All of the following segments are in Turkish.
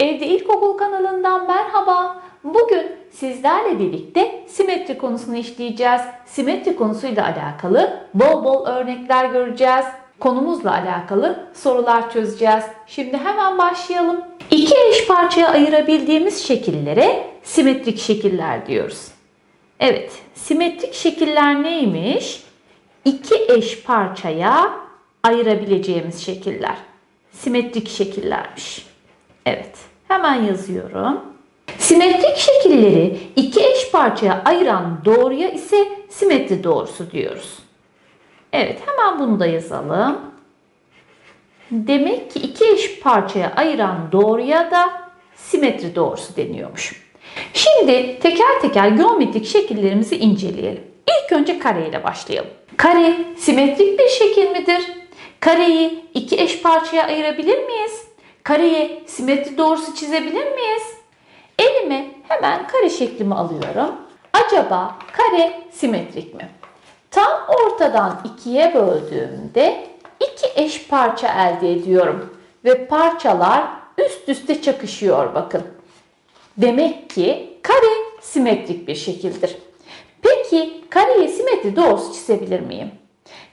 Evde İlkokul kanalından merhaba. Bugün sizlerle birlikte simetri konusunu işleyeceğiz. Simetri konusuyla alakalı bol bol örnekler göreceğiz. Konumuzla alakalı sorular çözeceğiz. Şimdi hemen başlayalım. İki eş parçaya ayırabildiğimiz şekillere simetrik şekiller diyoruz. Evet, simetrik şekiller neymiş? İki eş parçaya ayırabileceğimiz şekiller. Simetrik şekillermiş. Evet, hemen yazıyorum. Simetrik şekilleri iki eş parçaya ayıran doğruya ise simetri doğrusu diyoruz. Evet, hemen bunu da yazalım. Demek ki iki eş parçaya ayıran doğruya da simetri doğrusu deniyormuş. Şimdi teker teker geometrik şekillerimizi inceleyelim. İlk önce kare ile başlayalım. Kare simetrik bir şekil midir? Kareyi iki eş parçaya ayırabilir miyiz? Kareye simetri doğrusu çizebilir miyiz? Elime hemen kare şeklimi alıyorum. Acaba kare simetrik mi? Tam ortadan ikiye böldüğümde iki eş parça elde ediyorum. Ve parçalar üst üste çakışıyor bakın. Demek ki kare simetrik bir şekildir. Peki kareye simetri doğrusu çizebilir miyim?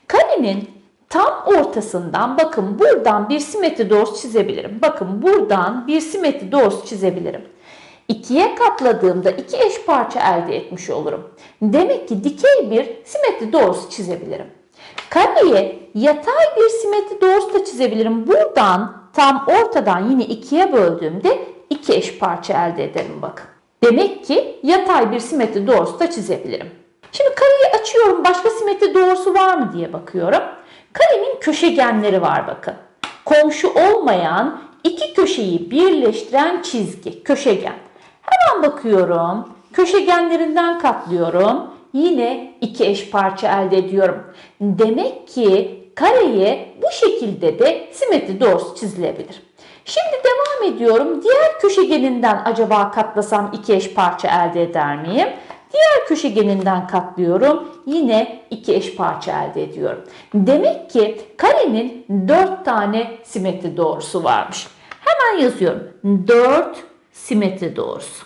Karenin tam ortasından bakın buradan bir simetri doğrusu çizebilirim. Bakın buradan bir simetri doğrusu çizebilirim. İkiye katladığımda iki eş parça elde etmiş olurum. Demek ki dikey bir simetri doğrusu çizebilirim. Kareye yatay bir simetri doğrusu da çizebilirim. Buradan tam ortadan yine ikiye böldüğümde iki eş parça elde ederim bakın. Demek ki yatay bir simetri doğrusu da çizebilirim. Şimdi kareyi açıyorum başka simetri doğrusu var mı diye bakıyorum. Karenin köşegenleri var bakın. Komşu olmayan iki köşeyi birleştiren çizgi, köşegen. Hemen bakıyorum. Köşegenlerinden katlıyorum. Yine iki eş parça elde ediyorum. Demek ki kareye bu şekilde de simetri doğrusu çizilebilir. Şimdi devam ediyorum. Diğer köşegeninden acaba katlasam iki eş parça elde eder miyim? Diğer köşegeninden katlıyorum. Yine iki eş parça elde ediyorum. Demek ki karenin dört tane simetri doğrusu varmış. Hemen yazıyorum. Dört simetri doğrusu.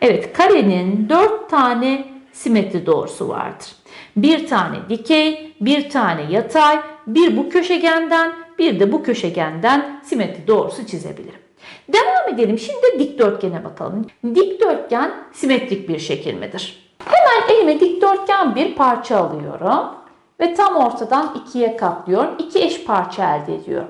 Evet karenin dört tane simetri doğrusu vardır. Bir tane dikey, bir tane yatay, bir bu köşegenden, bir de bu köşegenden simetri doğrusu çizebilirim. Devam edelim. Şimdi dikdörtgene bakalım. Dikdörtgen simetrik bir şekil midir? Hemen elime dikdörtgen bir parça alıyorum ve tam ortadan ikiye katlıyorum. İki eş parça elde ediyorum.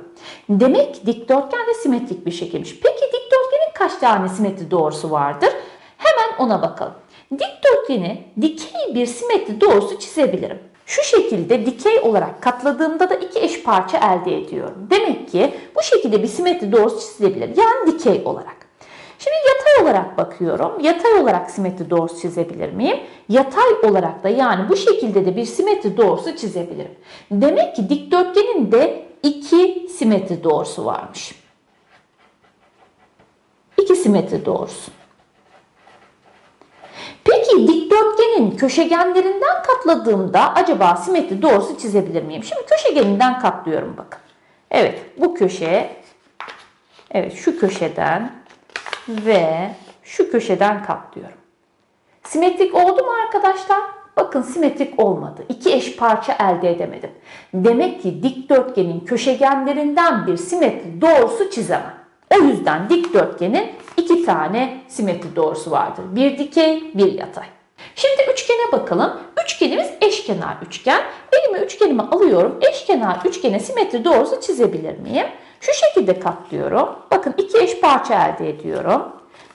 Demek ki dikdörtgen de simetrik bir şekilmiş. Peki dikdörtgenin kaç tane simetri doğrusu vardır? Hemen ona bakalım. Dikdörtgeni dikey bir simetri doğrusu çizebilirim. Şu şekilde dikey olarak katladığımda da iki eş parça elde ediyorum. Demek ki bu şekilde bir simetri doğrusu çizilebilir. Yani dikey olarak. Şimdi yatay olarak bakıyorum. Yatay olarak simetri doğrusu çizebilir miyim? Yatay olarak da yani bu şekilde de bir simetri doğrusu çizebilirim. Demek ki dikdörtgenin de iki simetri doğrusu varmış. İki simetri doğrusu. Peki dikdörtgenin köşegenlerinden katladığımda acaba simetri doğrusu çizebilir miyim? Şimdi köşegeninden katlıyorum bakın. Evet bu köşe, evet şu köşeden ve şu köşeden katlıyorum. Simetrik oldu mu arkadaşlar? Bakın simetrik olmadı. İki eş parça elde edemedim. Demek ki dikdörtgenin köşegenlerinden bir simetri doğrusu çizemem. O yüzden dikdörtgenin iki tane simetri doğrusu vardır. Bir dikey, bir yatay. Şimdi üçgene bakalım. Üçgenimiz eşkenar üçgen. Elime üçgenimi alıyorum. Eşkenar üçgene simetri doğrusu çizebilir miyim? Şu şekilde katlıyorum. Bakın iki eş parça elde ediyorum.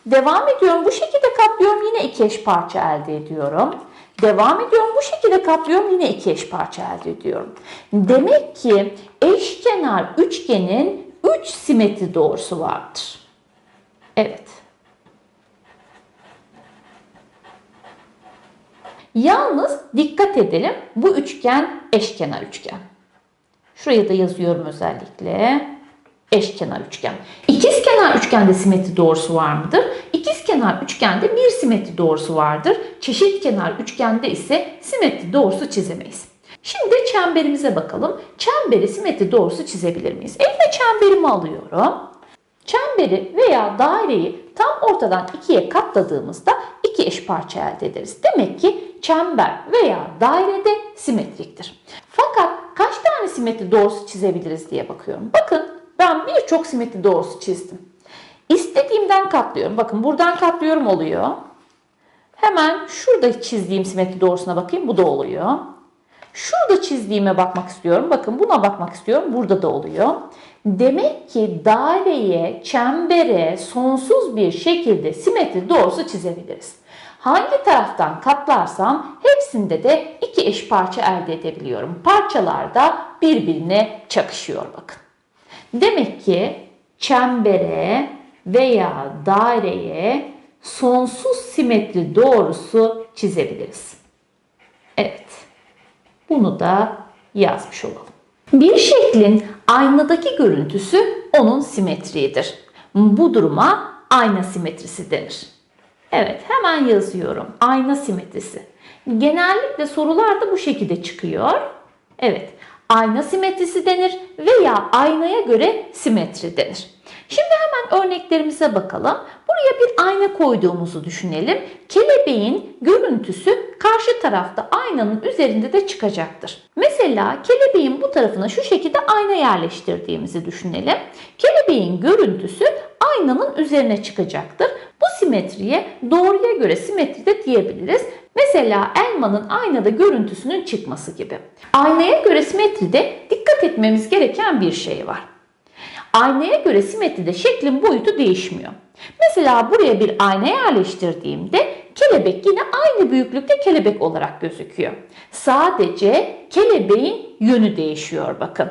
Devam ediyorum. Bu şekilde katlıyorum. Yine iki eş parça elde ediyorum. Devam ediyorum. Bu şekilde katlıyorum. Yine iki eş parça elde ediyorum. Demek ki eşkenar üçgenin 3 simetri doğrusu vardır. Evet. Yalnız dikkat edelim bu üçgen eşkenar üçgen. Şuraya da yazıyorum özellikle. Eşkenar üçgen. İkizkenar üçgende simetri doğrusu var mıdır? İkizkenar üçgende bir simetri doğrusu vardır. Çeşitkenar üçgende ise simetri doğrusu çizemeyiz. Şimdi çemberimize bakalım. Çemberi simetri doğrusu çizebilir miyiz? Elime çemberimi alıyorum. Çemberi veya daireyi tam ortadan ikiye katladığımızda iki eş parça elde ederiz. Demek ki çember veya dairede simetriktir. Fakat kaç tane simetri doğrusu çizebiliriz diye bakıyorum. Bakın ben birçok simetri doğrusu çizdim. İstediğimden katlıyorum. Bakın buradan katlıyorum oluyor. Hemen şurada çizdiğim simetri doğrusuna bakayım. Bu da oluyor. Şurada çizdiğime bakmak istiyorum. Bakın buna bakmak istiyorum. Burada da oluyor. Demek ki daireye, çembere sonsuz bir şekilde simetri doğrusu çizebiliriz. Hangi taraftan katlarsam hepsinde de iki eş parça elde edebiliyorum. Parçalar da birbirine çakışıyor bakın. Demek ki çembere veya daireye sonsuz simetri doğrusu çizebiliriz. Bunu da yazmış olalım. Bir şeklin aynadaki görüntüsü onun simetriğidir. Bu duruma ayna simetrisi denir. Evet hemen yazıyorum. Ayna simetrisi. Genellikle sorularda bu şekilde çıkıyor. Evet ayna simetrisi denir veya aynaya göre simetri denir. Şimdi hemen örneklerimize bakalım. Buraya bir ayna koyduğumuzu düşünelim. Kelebeğin görüntüsü karşı tarafta aynanın üzerinde de çıkacaktır. Mesela kelebeğin bu tarafına şu şekilde ayna yerleştirdiğimizi düşünelim. Kelebeğin görüntüsü aynanın üzerine çıkacaktır. Bu simetriye doğruya göre simetri de diyebiliriz. Mesela elmanın aynada görüntüsünün çıkması gibi. Aynaya göre simetride dikkat etmemiz gereken bir şey var. Aynaya göre simetride şeklin boyutu değişmiyor. Mesela buraya bir ayna yerleştirdiğimde kelebek yine aynı büyüklükte kelebek olarak gözüküyor. Sadece kelebeğin yönü değişiyor bakın.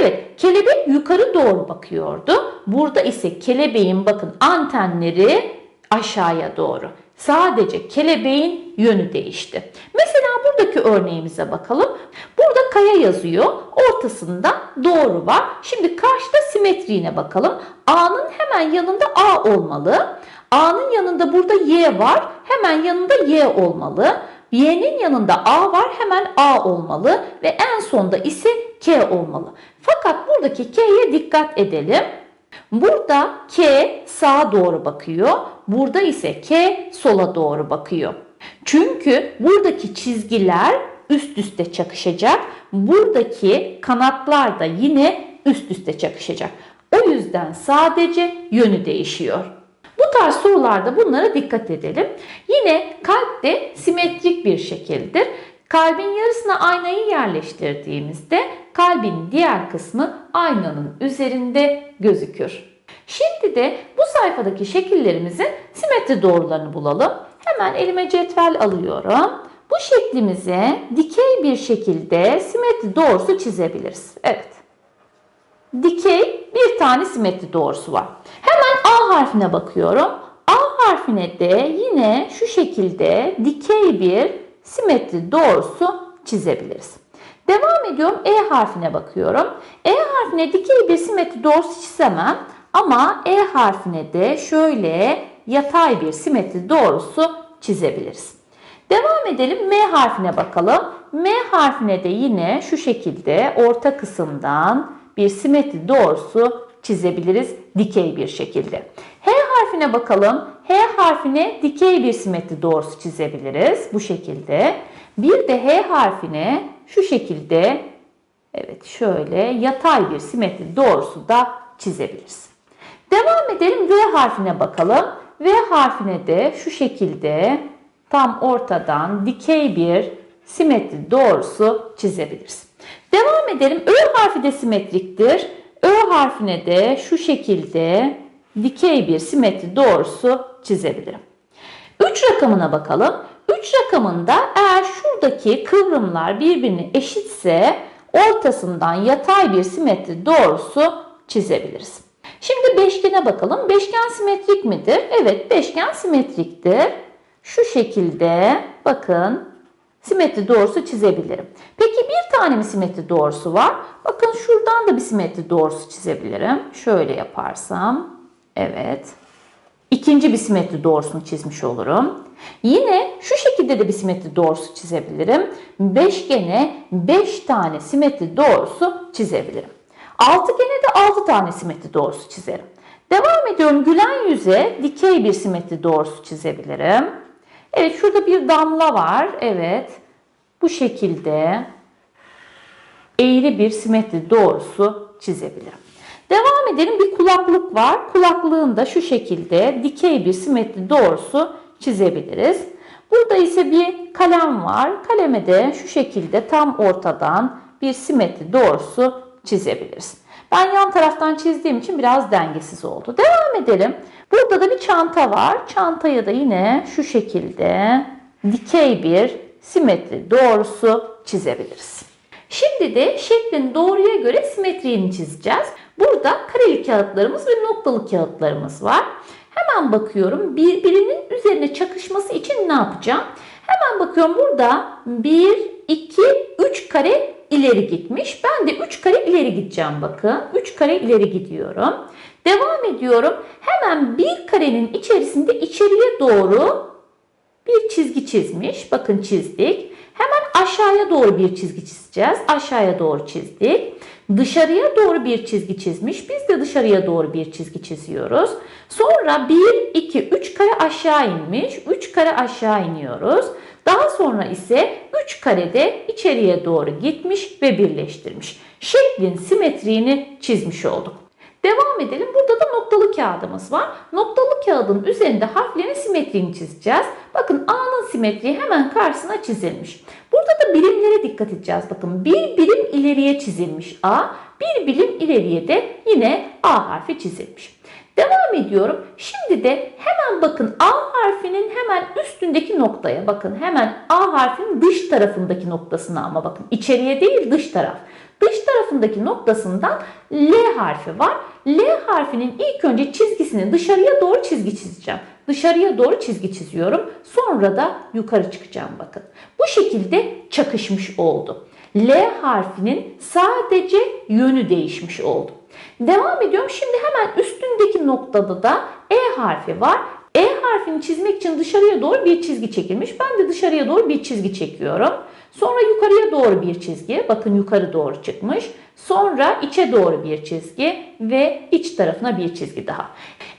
Evet kelebek yukarı doğru bakıyordu. Burada ise kelebeğin bakın antenleri aşağıya doğru. Sadece kelebeğin yönü değişti. Mesela buradaki örneğimize bakalım. Burada kaya yazıyor. Ortasında doğru var. Şimdi karşıda simetriğine bakalım. A'nın hemen yanında A olmalı. A'nın yanında burada Y var. Hemen yanında Y olmalı. Y'nin yanında A var. Hemen A olmalı. Ve en sonda ise K olmalı. Fakat buradaki K'ye dikkat edelim. Burada K sağa doğru bakıyor. Burada ise K sola doğru bakıyor. Çünkü buradaki çizgiler üst üste çakışacak. Buradaki kanatlar da yine üst üste çakışacak. O yüzden sadece yönü değişiyor. Bu tarz sorularda bunlara dikkat edelim. Yine kalp de simetrik bir şekildir. Kalbin yarısına aynayı yerleştirdiğimizde kalbin diğer kısmı aynanın üzerinde gözükür. Şimdi de bu sayfadaki şekillerimizin simetri doğrularını bulalım. Hemen elime cetvel alıyorum. Bu şeklimize dikey bir şekilde simetri doğrusu çizebiliriz. Evet. Dikey bir tane simetri doğrusu var. Hemen A harfine bakıyorum. A harfine de yine şu şekilde dikey bir simetri doğrusu çizebiliriz. Devam ediyorum E harfine bakıyorum. E harfine dikey bir simetri doğrusu çizemem ama E harfine de şöyle yatay bir simetri doğrusu çizebiliriz. Devam edelim M harfine bakalım. M harfine de yine şu şekilde orta kısımdan bir simetri doğrusu çizebiliriz dikey bir şekilde. H harfine bakalım. H harfine dikey bir simetri doğrusu çizebiliriz bu şekilde. Bir de H harfine şu şekilde evet şöyle yatay bir simetri doğrusu da çizebiliriz. Devam edelim V harfine bakalım. V harfine de şu şekilde tam ortadan dikey bir simetri doğrusu çizebiliriz. Devam edelim. Ö harfi de simetriktir. Ö harfine de şu şekilde dikey bir simetri doğrusu çizebilirim. 3 rakamına bakalım. 3 rakamında eğer şuradaki kıvrımlar birbirine eşitse ortasından yatay bir simetri doğrusu çizebiliriz. Şimdi beşgene bakalım. Beşgen simetrik midir? Evet beşgen simetriktir. Şu şekilde bakın simetri doğrusu çizebilirim. Peki bir tane mi simetri doğrusu var? Bakın şuradan da bir simetri doğrusu çizebilirim. Şöyle yaparsam. Evet. ikinci bir simetri doğrusunu çizmiş olurum. Yine şu şekilde de bir simetri doğrusu çizebilirim. Beşgene 5 tane simetri doğrusu çizebilirim. Altıgene de 6 tane simetri doğrusu çizerim. Devam ediyorum. Gülen yüze dikey bir simetri doğrusu çizebilirim. Evet şurada bir damla var. Evet. Bu şekilde eğri bir simetri doğrusu çizebilirim. Devam edelim. Bir kulaklık var. Kulaklığın da şu şekilde dikey bir simetri doğrusu çizebiliriz. Burada ise bir kalem var. Kaleme de şu şekilde tam ortadan bir simetri doğrusu çizebiliriz. Ben yan taraftan çizdiğim için biraz dengesiz oldu. Devam edelim. Burada da bir çanta var. Çantayı da yine şu şekilde dikey bir simetri doğrusu çizebiliriz. Şimdi de şeklin doğruya göre simetriğini çizeceğiz. Burada kareli kağıtlarımız ve noktalı kağıtlarımız var. Hemen bakıyorum birbirinin üzerine çakışması için ne yapacağım? Hemen bakıyorum burada 1, 2, 3 kare ileri gitmiş. Ben de 3 kare ileri gideceğim bakın. 3 kare ileri gidiyorum. Devam ediyorum. Hemen bir karenin içerisinde içeriye doğru bir çizgi çizmiş. Bakın çizdik. Hemen aşağıya doğru bir çizgi çizeceğiz. Aşağıya doğru çizdik. Dışarıya doğru bir çizgi çizmiş. Biz de dışarıya doğru bir çizgi çiziyoruz. Sonra 1, 2, 3 kare aşağı inmiş. 3 kare aşağı iniyoruz. Daha sonra ise 3 karede içeriye doğru gitmiş ve birleştirmiş. Şeklin simetriğini çizmiş olduk. Devam edelim. Burada da noktalı kağıdımız var. Noktalı kağıdın üzerinde harflerin simetriğini çizeceğiz. Bakın A'nın simetriği hemen karşısına çizilmiş. Burada da birimlere dikkat edeceğiz. Bakın bir birim ileriye çizilmiş A, bir birim ileriye de yine A harfi çizilmiş. Devam ediyorum. Şimdi de hemen bakın A harfinin hemen üstündeki noktaya bakın hemen A harfinin dış tarafındaki noktasına ama bakın içeriye değil dış taraf. Dış tarafındaki noktasından L harfi var. L harfinin ilk önce çizgisini dışarıya doğru çizgi çizeceğim. Dışarıya doğru çizgi çiziyorum. Sonra da yukarı çıkacağım bakın. Bu şekilde çakışmış oldu. L harfinin sadece yönü değişmiş oldu. Devam ediyorum. Şimdi hemen üstündeki noktada da E harfi var. E harfini çizmek için dışarıya doğru bir çizgi çekilmiş. Ben de dışarıya doğru bir çizgi çekiyorum. Sonra yukarıya doğru bir çizgi. Bakın yukarı doğru çıkmış. Sonra içe doğru bir çizgi ve iç tarafına bir çizgi daha.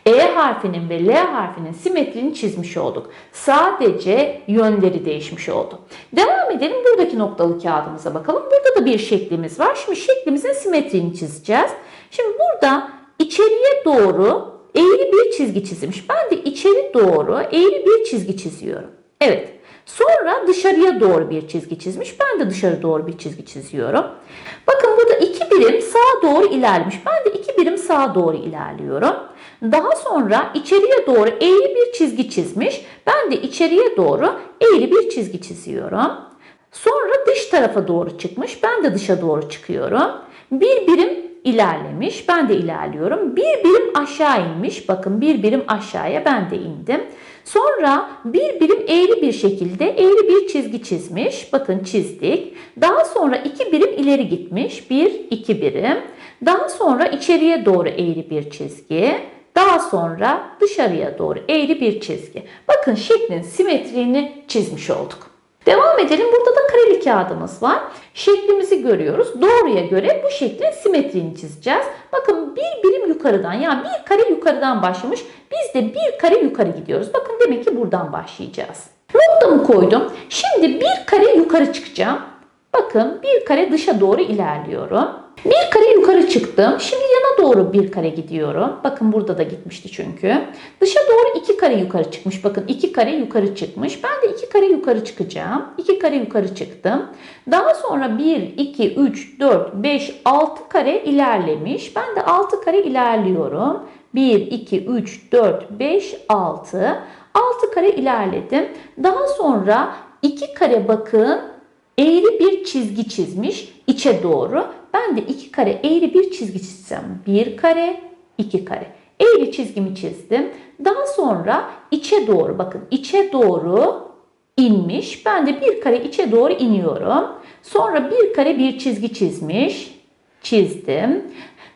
E harfinin ve L harfinin simetrini çizmiş olduk. Sadece yönleri değişmiş oldu. Devam edelim buradaki noktalı kağıdımıza bakalım. Burada da bir şeklimiz var. Şimdi şeklimizin simetrini çizeceğiz. Şimdi burada içeriye doğru eğri bir çizgi çizmiş. Ben de içeri doğru eğri bir çizgi çiziyorum. Evet. Sonra dışarıya doğru bir çizgi çizmiş. Ben de dışarı doğru bir çizgi çiziyorum. Bakın burada iki birim sağa doğru ilerlemiş. Ben de iki birim sağa doğru ilerliyorum. Daha sonra içeriye doğru eğri bir çizgi çizmiş. Ben de içeriye doğru eğri bir çizgi çiziyorum. Sonra dış tarafa doğru çıkmış. Ben de dışa doğru çıkıyorum. Bir birim ilerlemiş. Ben de ilerliyorum. Bir birim aşağı inmiş. Bakın bir birim aşağıya ben de indim. Sonra bir birim eğri bir şekilde eğri bir çizgi çizmiş. Bakın çizdik. Daha sonra iki birim ileri gitmiş. Bir, iki birim. Daha sonra içeriye doğru eğri bir çizgi. Daha sonra dışarıya doğru eğri bir çizgi. Bakın şeklin simetriğini çizmiş olduk. Devam edelim. Burada da kareli kağıdımız var. Şeklimizi görüyoruz. Doğruya göre bu şeklin simetriğini çizeceğiz. Bakın bir birim yukarıdan yani bir kare yukarıdan başlamış. Biz de bir kare yukarı gidiyoruz. Bakın demek ki buradan başlayacağız. Noktamı koydum. Şimdi bir kare yukarı çıkacağım. Bakın bir kare dışa doğru ilerliyorum. Bir kare yukarı çıktım. Şimdi yana doğru bir kare gidiyorum. Bakın burada da gitmişti çünkü. Dışa doğru iki kare yukarı çıkmış. Bakın iki kare yukarı çıkmış. Ben de iki kare yukarı çıkacağım. İki kare yukarı çıktım. Daha sonra 1, 2, 3, 4, 5, 6 kare ilerlemiş. Ben de 6 kare ilerliyorum. 1, 2, 3, 4, 5, 6. 6 kare ilerledim. Daha sonra 2 kare bakın eğri bir çizgi çizmiş içe doğru. Ben de iki kare eğri bir çizgi çizsem. Bir kare, iki kare. Eğri çizgimi çizdim. Daha sonra içe doğru bakın içe doğru inmiş. Ben de bir kare içe doğru iniyorum. Sonra bir kare bir çizgi çizmiş. Çizdim.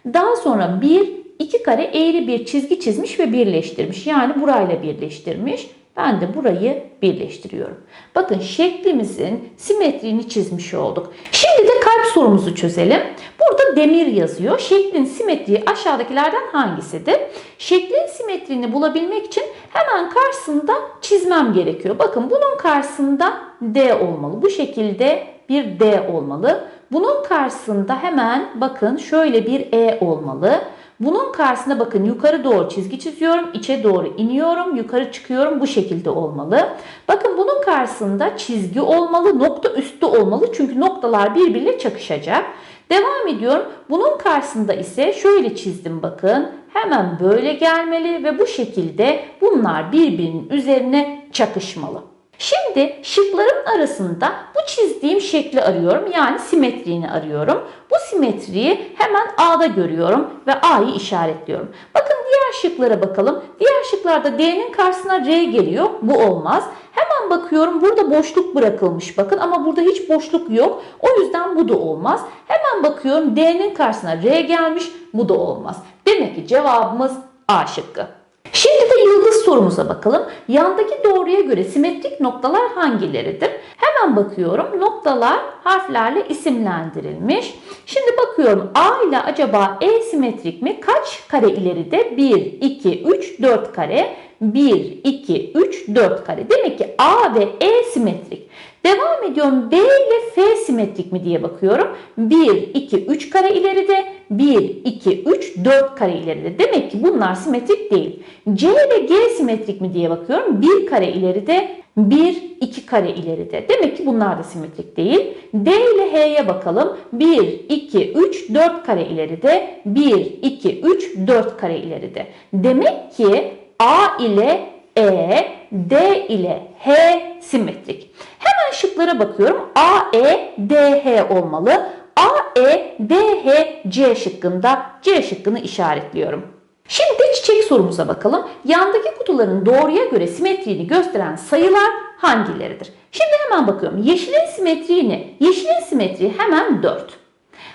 Daha sonra bir, iki kare eğri bir çizgi çizmiş ve birleştirmiş. Yani burayla birleştirmiş. Ben de burayı birleştiriyorum. Bakın şeklimizin simetriğini çizmiş olduk. Şimdi de kalp sorumuzu çözelim. Burada demir yazıyor. Şeklin simetriği aşağıdakilerden hangisidir? Şeklin simetriğini bulabilmek için hemen karşısında çizmem gerekiyor. Bakın bunun karşısında D olmalı. Bu şekilde bir D olmalı. Bunun karşısında hemen bakın şöyle bir E olmalı. Bunun karşısına bakın yukarı doğru çizgi çiziyorum. içe doğru iniyorum. Yukarı çıkıyorum. Bu şekilde olmalı. Bakın bunun karşısında çizgi olmalı. Nokta üstü olmalı. Çünkü noktalar birbiriyle çakışacak. Devam ediyorum. Bunun karşısında ise şöyle çizdim bakın. Hemen böyle gelmeli ve bu şekilde bunlar birbirinin üzerine çakışmalı. Şimdi şıkların arasında bu çizdiğim şekli arıyorum. Yani simetriğini arıyorum. Bu simetriyi hemen A'da görüyorum ve A'yı işaretliyorum. Bakın diğer şıklara bakalım. Diğer şıklarda D'nin karşısına R geliyor. Bu olmaz. Hemen bakıyorum burada boşluk bırakılmış bakın ama burada hiç boşluk yok. O yüzden bu da olmaz. Hemen bakıyorum D'nin karşısına R gelmiş. Bu da olmaz. Demek ki cevabımız A şıkkı. Şimdi de sorumuza bakalım. Yandaki doğruya göre simetrik noktalar hangileridir? Hemen bakıyorum. Noktalar harflerle isimlendirilmiş. Şimdi bakıyorum A ile acaba E simetrik mi? Kaç kare ileride? 1, 2, 3, 4 kare. 1, 2, 3, 4 kare. Demek ki A ve E simetrik. Devam ediyorum. B ile F simetrik mi diye bakıyorum. 1, 2, 3 kare ileride. 1, 2, 3, 4 kare ileride. Demek ki bunlar simetrik değil. C ile G simetrik mi diye bakıyorum. 1 kare ileride. 1, 2 kare ileride. Demek ki bunlar da simetrik değil. D ile H'ye bakalım. 1, 2, 3, 4 kare ileride. 1, 2, 3, 4 kare ileride. Demek ki A ile E, D ile H simetrik. Hemen şıklara bakıyorum. A, E, D, H olmalı. A, E, D, H, C şıkkında C şıkkını işaretliyorum. Şimdi çiçek sorumuza bakalım. Yandaki kutuların doğruya göre simetriğini gösteren sayılar hangileridir? Şimdi hemen bakıyorum. Yeşilin simetriğini, yeşilin simetriği hemen 4.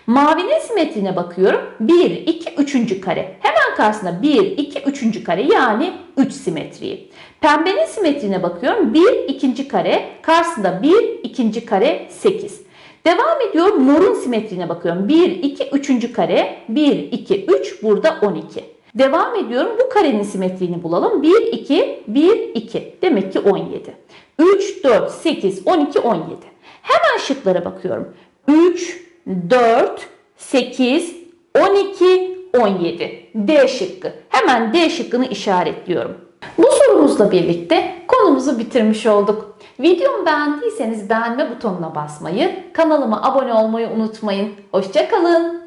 Mavinin simetriğine bakıyorum. 1, 2, 3. kare. Hemen karşısına 1, 2, 3. kare yani 3 simetriği. Pembenin simetriğine bakıyorum. 1, 2. kare. Karşısında 1, 2. kare 8. Devam ediyorum. Morun simetriğine bakıyorum. 1, 2, 3. kare. 1, 2, 3. Burada 12. Devam ediyorum. Bu karenin simetriğini bulalım. 1, 2, 1, 2. Demek ki 17. 3, 4, 8, 12, 17. Hemen şıklara bakıyorum. 3, 4, 8, 12, 17. D şıkkı. Hemen D şıkkını işaretliyorum. Bu sorumuzla birlikte konumuzu bitirmiş olduk. Videomu beğendiyseniz beğenme butonuna basmayı, kanalıma abone olmayı unutmayın. Hoşçakalın.